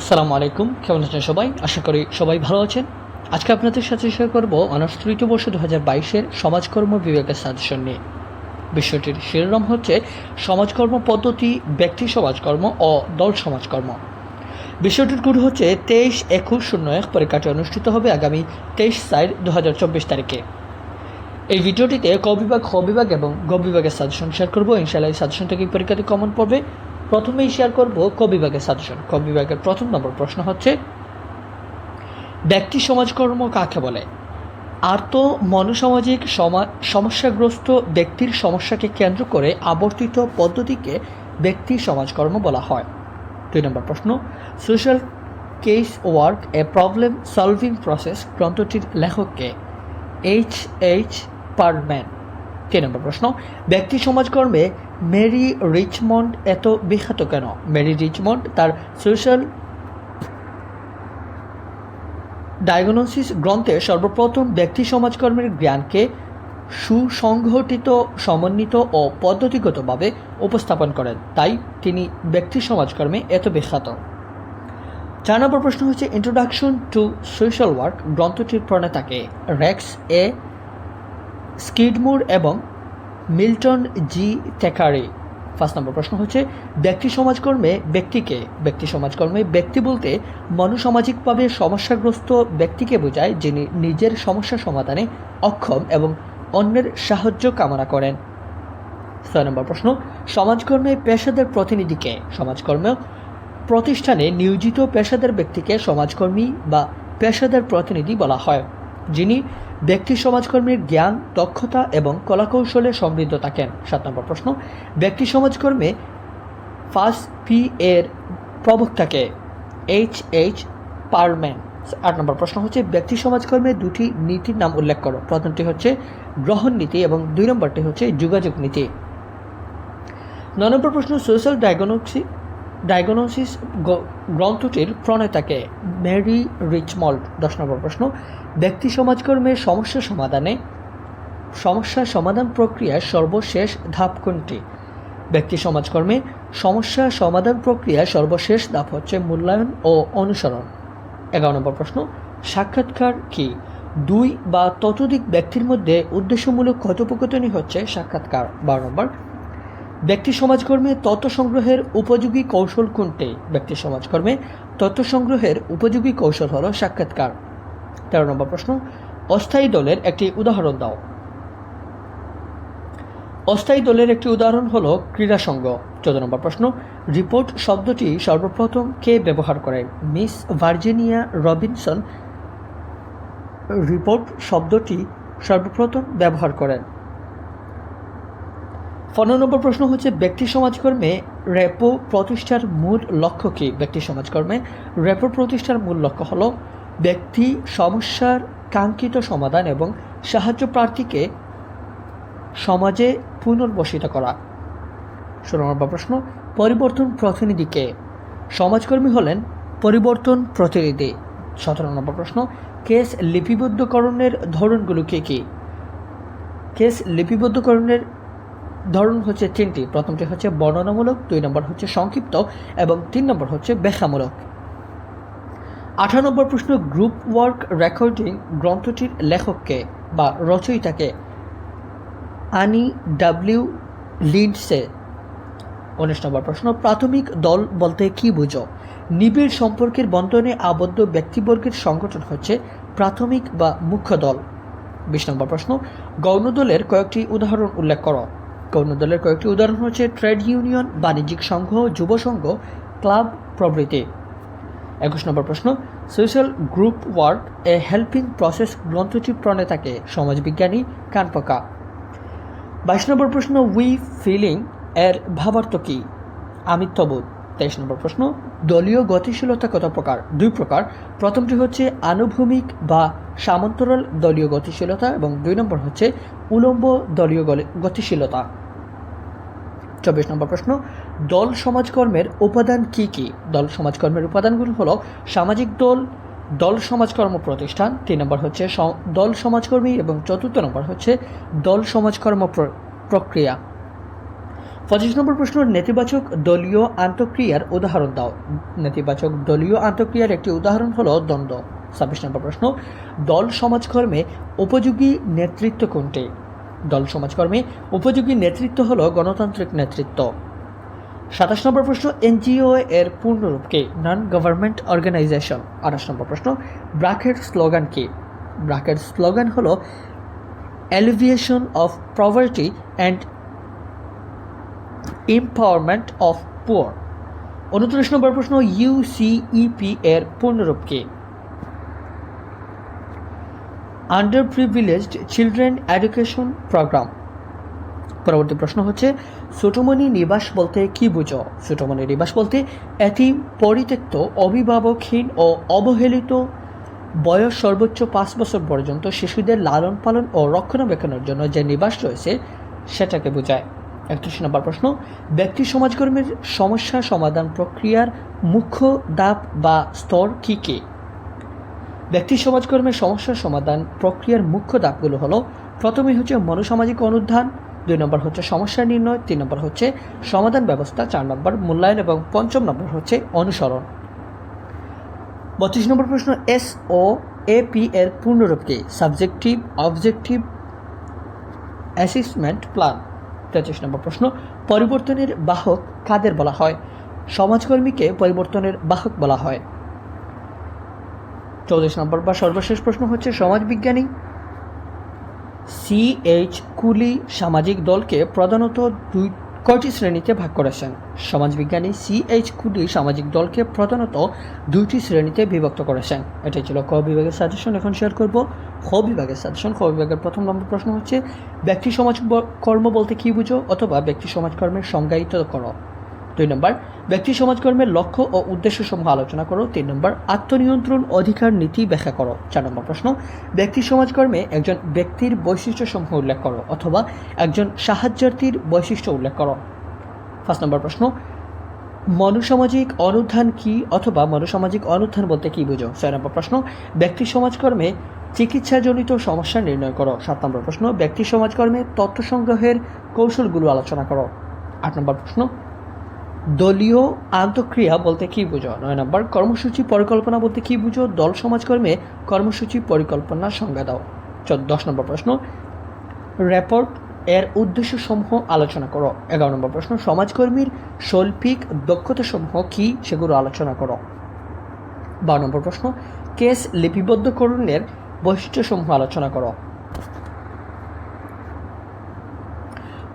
আসসালামু আলাইকুম। কেমন আছেন সবাই? আশা করি সবাই ভালো আছেন। আজকে আপনাদের সাথে শেয়ার করব অনার্স তৃতীয় বর্ষ দু হাজার বাইশের সমাজকর্ম বিভাগের সাজেশন নিয়ে। বিষয়টির শিরোনাম হচ্ছে সমাজকর্ম পদ্ধতি, ব্যক্তি সমাজকর্ম ও দল সমাজকর্ম। বিষয়টির গুরু হচ্ছে তেইশ একুশ শূন্য এক পরীক্ষাটি অনুষ্ঠিত হবে আগামী তেইশ সাইড দু হাজার চব্বিশ তারিখে। এই ভিডিওটিতে ক বিভাগ, খ বিভাগ এবং গ বিভাগের সাজেশন শেয়ার করব। ইনশাআল্লাহ এই সাজেশন থেকে পরীক্ষাতে কমন পড়বে। প্রথমেই শেয়ার করব ক বিভাগের সাজেশন ক বিভাগের প্রথম নম্বর প্রশ্ন হচ্ছে, ব্যক্তি সমাজকর্ম কাকে বলে? আর্ত মনসামাজিক সমা- সমস্যাগ্রস্ত ব্যক্তির সমস্যাকে কেন্দ্র করে আবর্তিত পদ্ধতিকে ব্যক্তি সমাজকর্ম বলা হয়। দুই নম্বর প্রশ্ন social case work a problem solving process গ্রন্থটির লেখককে এইচ এইচ পারম্যান তিন নম্বর প্রশ্ন? ব্যক্তি সমাজকর্মে মেরি রিচমন্ড এত বিখ্যাত কেন? মেরি রিচমন্ড তার সোশ্যাল ডায়াগনোসিস গ্রন্থে সর্বপ্রথম ব্যক্তি সমাজকর্মের জ্ঞানকে সুসংগঠিত সমন্বিত ও পদ্ধতিগতভাবে উপস্থাপন করেন। তাই তিনি ব্যক্তি সমাজকর্মে এত বিখ্যাত। চার নম্বর প্রশ্ন হচ্ছে ইন্ট্রোডাকশন টু সোশ্যাল ওয়ার্ক গ্রন্থটির প্রণেতাকে। রেক্স এ স্কিডমুর এবং মিল্টন জি টেকারি ফার্স্ট নম্বর প্রশ্ন হচ্ছে, ব্যক্তি সমাজকর্মে ব্যক্তিকে, ব্যক্তি সমাজকর্মে ব্যক্তি বলতে মনোসামাজিকভাবে সমস্যাগ্রস্ত ব্যক্তিকে বোঝায় যিনি নিজের সমস্যা সমাধানে অক্ষম এবং অন্যের সাহায্য কামনা করেন। ছয় নম্বর প্রশ্ন, সমাজকর্মে পেশাদার প্রতিনিধিকে সমাজকর্ম প্রতিষ্ঠানে নিয়োজিত পেশাদার ব্যক্তিকে সমাজকর্মী বা পেশাদার প্রতিনিধি বলা হয়, যিনি ব্যক্তি সমাজকর্মীর জ্ঞান, দক্ষতা এবং কলাকৌশলে সমৃদ্ধ থাকেন। সাত নম্বর প্রশ্ন, ব্যক্তি সমাজকর্মে ফার্স্ট পি এর প্রবক্তাকে এইচ এইচ পারম্যান। আট নম্বর প্রশ্ন হচ্ছে, ব্যক্তি সমাজকর্মে দুটি নীতির নাম উল্লেখ করো। প্রথমটি হচ্ছে গ্রহণ নীতি এবং দুই নম্বরটি হচ্ছে যোগাযোগ নীতি। নয় নম্বর প্রশ্ন, সোশ্যাল ডায়াগনোসি ডায়াগনোসিস গ্রন্থটির প্রণেতাকে মেরি রিচমল্ড, দশ নম্বর প্রশ্ন, ব্যক্তি সমাজকর্মের সমস্যা সমাধানে, সমস্যা সমাধান প্রক্রিয়ার সর্বশেষ ধাপ কোনটি? ব্যক্তি সমাজকর্মে সমস্যা সমাধান প্রক্রিয়ার সর্বশেষ ধাপ হচ্ছে মূল্যায়ন ও অনুসরণ। এগারো নম্বর প্রশ্ন, সাক্ষাৎকার কি? দুই বা ততোধিক ব্যক্তির মধ্যে উদ্দেশ্যমূলক কথোপকথনই হচ্ছে সাক্ষাৎকার। বারো নম্বর ব্যক্তি সমাজকর্মে তথ্য সংগ্রহের উপযোগী কৌশল কোনটি? ব্যক্তি সমাজকর্মে তথ্য সংগ্রহের উপযোগী কৌশল হলো সাক্ষাৎকার। তেরো নম্বর প্রশ্ন, অস্থায়ী দলের একটি উদাহরণ দাও। অস্থায়ী দলের একটি উদাহরণ হলো ক্রীড়া সংঘ। চোদ্দ নম্বর প্রশ্ন, রিপোর্ট শব্দটি সর্বপ্রথম কে ব্যবহার করেন মিস ভার্জিনিয়া রবিনসন, রিপোর্ট শব্দটি সর্বপ্রথম ব্যবহার করেন। পনেরো নম্বর প্রশ্ন হচ্ছে, ব্যক্তি সমাজকর্মে র্যাপো প্রতিষ্ঠার মূল লক্ষ্য কী? ব্যক্তি সমাজকর্মে র্যাপো প্রতিষ্ঠার মূল লক্ষ্য হলো, ব্যক্তি সমস্যার কাঙ্ক্ষিত সমাধান এবং সাহায্য প্রার্থীকে সমাজে পুনর্বসিত করা। ষোলো নম্বর প্রশ্ন, পরিবর্তন প্রতিনিধিকে সমাজকর্মী হলেন পরিবর্তন প্রতিনিধি। সতেরো নম্বর প্রশ্ন, কেস লিপিবদ্ধকরণের ধরনগুলো কী কী? কেস লিপিবদ্ধকরণের ধরন হচ্ছে তিনটি। প্রথমটি হচ্ছে বর্ণনামূলক, দুই নম্বর হচ্ছে সংক্ষিপ্ত এবং তিন নম্বর হচ্ছে ব্যাখ্যামূলক। আঠারো নম্বর প্রশ্ন গ্রুপ ওয়ার্ক রেকর্ডিং গ্রন্থটির লেখককে বা রচয়িতাকে আনি ডাব্লিউ লিডসে উনিশ নম্বর প্রশ্ন, প্রাথমিক দল বলতে কি বুঝো? নিবিড় সম্পর্কের বন্ধনে আবদ্ধ ব্যক্তিবর্গের সংগঠন হচ্ছে প্রাথমিক বা মুখ্য দল। বিশ নম্বর প্রশ্ন, গৌণ দলের কয়েকটি উদাহরণ উল্লেখ করো। গৌণ দলের কয়েকটি উদাহরণ হচ্ছে ট্রেড ইউনিয়ন, বাণিজ্যিক সংঘ, যুব সংঘ, ক্লাব প্রভৃতি। একুশ নম্বর প্রশ্ন, social group work a helping process গ্রন্থটি প্রণেতাকে সমাজবিজ্ঞানী কানপকা বাইশ নম্বর প্রশ্ন, উই ফিলিং এর ভাবার্থ কী? আমিত্ববোধ। তেইশ নম্বর প্রশ্ন, দলীয় গতিশীলতা কত প্রকার? দুই প্রকার। প্রথমটি হচ্ছে আনুভূমিক বা সামান্তরাল দলীয় গতিশীলতা এবং দুই নম্বর হচ্ছে উলম্ব দলীয় গতিশীলতা। চব্বিশ নম্বর প্রশ্ন, দল সমাজকর্মের উপাদান কি কি? দল সমাজকর্মের উপাদানগুলো হলো সামাজিক দল দল সমাজকর্ম প্রতিষ্ঠান, তিন নম্বর হচ্ছে দল সমাজকর্মী এবং চতুর্থ নম্বর হচ্ছে দল সমাজকর্ম প্র- প্রক্রিয়া। পঁচিশ নম্বর প্রশ্ন, নেতিবাচক দলীয় আন্তঃক্রিয়ার উদাহরণ দাও। নেতিবাচক দলীয় আন্তঃক্রিয়ার একটি উদাহরণ হলো দ্বন্দ্ব। ছাব্বিশ নম্বর প্রশ্ন, দল সমাজকর্মে উপযোগী নেতৃত্ব কোনটি? দল সমাজকর্মে উপযোগী নেতৃত্ব হলো গণতান্ত্রিক নেতৃত্ব। সাতাশ নম্বর প্রশ্ন, এনজিও এর পূর্ণরূপ কি? নন গভর্নমেন্ট অর্গানাইজেশন আঠাশ নম্বর প্রশ্ন ব্রাকের স্লোগান কি? ব্রাকের স্লোগান হলো alleviation of poverty and empowerment of poor উনত্রিশ নম্বর প্রশ্ন ইউসিইপি এর পূর্ণরূপ কি under privileged children education programme পরবর্তী প্রশ্ন হচ্ছে, ছোটমণি নিবাস বলতে কি বুঝো? ছোটমণি নিবাস বলতে এটি পরিত্যক্ত, অভিভাবকহীন ও অবহেলিত, বয়স সর্বোচ্চ পাঁচ বছর পর্যন্ত শিশুদের লালন পালন ও রক্ষণাবেক্ষণের জন্য যে নিবাস রয়েছে, সেটাকে বোঝায়। একত্রিশ নম্বর প্রশ্ন, ব্যক্তি সমাজকর্মের সমস্যা সমাধান প্রক্রিয়ার মুখ্য দাপ বা স্তর কী কী? ব্যক্তি সমাজকর্মের সমস্যার সমাধান প্রক্রিয়ার মুখ্য দাপগুলো হলো প্রথমেই হচ্ছে মনোসামাজিক অনুধান, দুই নম্বর হচ্ছে সমস্যা নির্ণয়, তিন নম্বর হচ্ছে সমাধান ব্যবস্থা, চার নম্বর মূল্যায়ন এবং পঞ্চম নম্বর হচ্ছে অনুসরণ। বত্রিশ নম্বর প্রশ্ন, এস ও এপি এর পূর্ণরূপ কি? Subjective, objective, assessment, plan. তেত্রিশ নম্বর প্রশ্ন, পরিবর্তনের বাহক কাদের বলা হয়? সমাজকর্মীকে পরিবর্তনের বাহক বলা হয়। চৌত্রিশ নম্বর বা সর্বশেষ প্রশ্ন হচ্ছে, সমাজবিজ্ঞানী সি এইচ কুলি সামাজিক দলকে প্রধানত দুই কয়টি শ্রেণীতে ভাগ করেছেন? সমাজবিজ্ঞানী সি এইচ কুডি সামাজিক দলকে প্রধানত দুইটি শ্রেণীতে বিভক্ত করেছেন। এটাই ছিল ক বিভাগের সাজেশন এখন শেয়ার করব খ বিভাগের সাজেশন খ বিভাগের প্রথম নম্বর প্রশ্ন হচ্ছে, ব্যক্তি সমাজ কর্ম বলতে কী বুঝো অথবা ব্যক্তি সমাজকর্মের সংজ্ঞায়িত করো? দুই নম্বর, ব্যক্তি সমাজকর্মের লক্ষ্য ও উদ্দেশ্য সমূহ আলোচনা করো। তিন নম্বর, আত্মনিয়ন্ত্রণ অধিকার নীতি ব্যাখ্যা করো। চার নম্বর প্রশ্ন, ব্যক্তি সমাজকর্মে একজন ব্যক্তির বৈশিষ্ট্য সমূহ উল্লেখ করো অথবা একজন সাহায্যার্থীর বৈশিষ্ট্য উল্লেখ করো। ফার্স্ট নম্বর প্রশ্ন, মনুসামাজিক অনুধান কি অথবা মনুসামাজিক অনুধান বলতে কি বুঝো? ছয় নম্বর প্রশ্ন, ব্যক্তি সমাজকর্মে চিকিৎসাজনিত সমস্যা নির্ণয় করো। সাত নম্বর প্রশ্ন, ব্যক্তি সমাজকর্মে তথ্য সংগ্রহের কৌশলগুলো আলোচনা করো। আট নম্বর প্রশ্ন দলীয় আন্তঃক্রিয়া বলতে কি বুঝো? নয় নম্বর, কর্মসূচি পরিকল্পনা বলতে কি বুঝো? দল সমাজকর্মে কর্মসূচি পরিকল্পনার সংজ্ঞা দাও। দশ নম্বর প্রশ্ন। রেপোর্ট এর উদ্দেশ্য সমূহ আলোচনা করো। এগারো নম্বর প্রশ্ন, সমাজকর্মীর শৈল্পিক দক্ষতা সমূহ কি সেগুলো আলোচনা করো। বারো নম্বর প্রশ্ন, কেস লিপিবদ্ধকরণের বৈশিষ্ট্য সমূহ আলোচনা করো।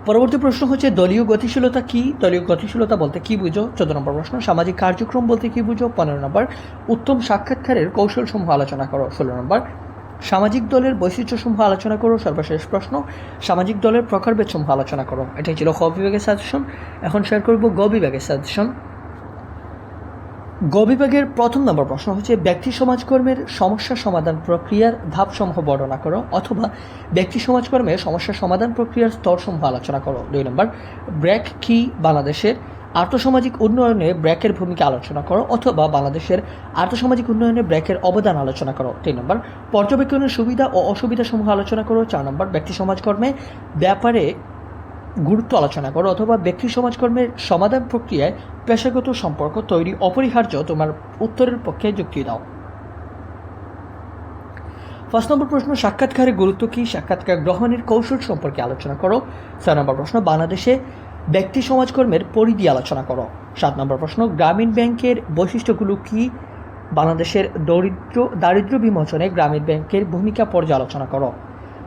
পরবর্তী প্রশ্ন হচ্ছে, দলীয় গতিশীলতা কি? দলীয় গতিশীলতা বলতে কি বুঝো? চোদ্দ নম্বর প্রশ্ন, সামাজিক কার্যক্রম বলতে কি বুঝো? পনেরো নম্বর, উত্তম সাক্ষাৎকারের কৌশল সমূহ আলোচনা করো। ষোলো নম্বর, সামাজিক দলের বৈশিষ্ট্য সমূহ আলোচনা করো, সর্বশেষ প্রশ্ন, সামাজিক দলের প্রকারভেদ সমূহ আলোচনা করো। এটাই ছিল খ বিভাগের সাজেশন এখন শেয়ার করব গ বিভাগের সাজেশন গ বিভাগের প্রথম নম্বর প্রশ্ন হচ্ছে, ব্যক্তি সমাজকর্মের সমস্যা সমাধান প্রক্রিয়ার ধাপসমূহ বর্ণনা করো অথবা ব্যক্তি সমাজকর্মের সমস্যা সমাধান প্রক্রিয়ার স্তরসমূহ আলোচনা করো। দুই নম্বর, ব্র্যাক কি বাংলাদেশের আর্থসামাজিক উন্নয়নে ব্র্যাকের ভূমিকা আলোচনা করো অথবা বাংলাদেশের আর্থসামাজিক উন্নয়নে ব্র্যাকের অবদান আলোচনা করো। তিন নম্বর, পর্যবেক্ষণের সুবিধা ও অসুবিধা সমূহ আলোচনা করো। চার নম্বর, ব্যক্তি সমাজকর্মে ব্যাপারে গুরুত্ব আলোচনা করো অথবা ব্যক্তি সমাজকর্মের সমাধান প্রক্রিয়ায় পেশাগত সম্পর্ক তৈরি অপরিহার্য তোমার উত্তরের পক্ষে যুক্তি দাও। ফার্স্ট নম্বর প্রশ্ন সাক্ষাৎকারের গুরুত্ব কী? সাক্ষাৎকার গ্রহণের কৌশল সম্পর্কে আলোচনা করো। ছয় নম্বর প্রশ্ন, বাংলাদেশে ব্যক্তি সমাজকর্মের পরিধি আলোচনা করো। সাত নম্বর প্রশ্ন, গ্রামীণ ব্যাংকের বৈশিষ্ট্যগুলো কী? বাংলাদেশের দরিদ্র দারিদ্র বিমোচনে গ্রামীণ ব্যাংকের ভূমিকা পর্যালোচনা করো।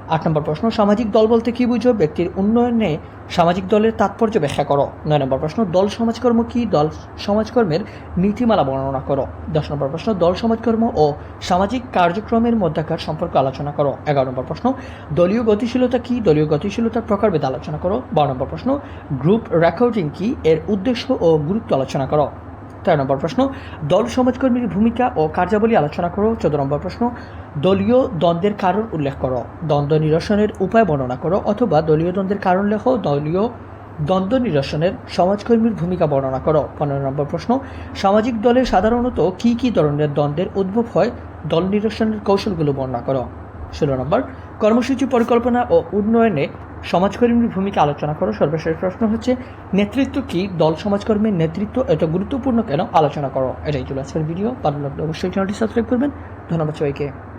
আট নম্বর প্রশ্ন, সামাজিক দল বলতে কী বুঝো? ব্যক্তির উন্নয়নে সামাজিক দলের তাৎপর্য ব্যাখ্যা করো। নয় নম্বর প্রশ্ন, দল সমাজকর্ম কী? দল সমাজকর্মের নীতিমালা বর্ণনা করো। দশ নম্বর প্রশ্ন, দল সমাজকর্ম ও সামাজিক কার্যক্রমের মধ্যাকার সম্পর্ক আলোচনা করো। এগারো নম্বর প্রশ্ন, দলীয় গতিশীলতা কী? দলীয় গতিশীলতার প্রকারভেদ আলোচনা করো। বারো নম্বর প্রশ্ন, গ্রুপ রেকর্ডিং কী? এর উদ্দেশ্য ও গুরুত্ব আলোচনা করো। তেরো নম্বর প্রশ্ন, দল সমাজকর্মীর ভূমিকা ও কার্যাবলী আলোচনা করো। চোদ্দ নম্বর প্রশ্ন, দলীয় দ্বন্দ্বের কারণ উল্লেখ করো। দ্বন্দ্ব নিরসনের উপায় বর্ণনা করো অথবা দলীয় দ্বন্দ্বের কারণ লেখো, দলীয় দ্বন্দ্ব নিরসনের সমাজকর্মীর ভূমিকা বর্ণনা করো। পনেরো নম্বর প্রশ্ন, সামাজিক দলে সাধারণত কী কী ধরনের দ্বন্দ্বের উদ্ভব হয়, দল নিরসনের কৌশলগুলো বর্ণনা করো। ষোলো নম্বর, কর্মসূচি পরিকল্পনা ও উন্নয়নে সমাজকর্মীর ভূমিকা আলোচনা করো। সর্বশেষ প্রশ্ন হচ্ছে, নেতৃত্ব কি? দল সমাজকর্মীর নেতৃত্ব এত গুরুত্বপূর্ণ কেন? আলোচনা করো। এটাই চলে আজকের ভিডিও ভালো লাগলে অবশ্যই চ্যানেলটি সাবস্ক্রাইব করবেন। ধন্যবাদ সবাইকে।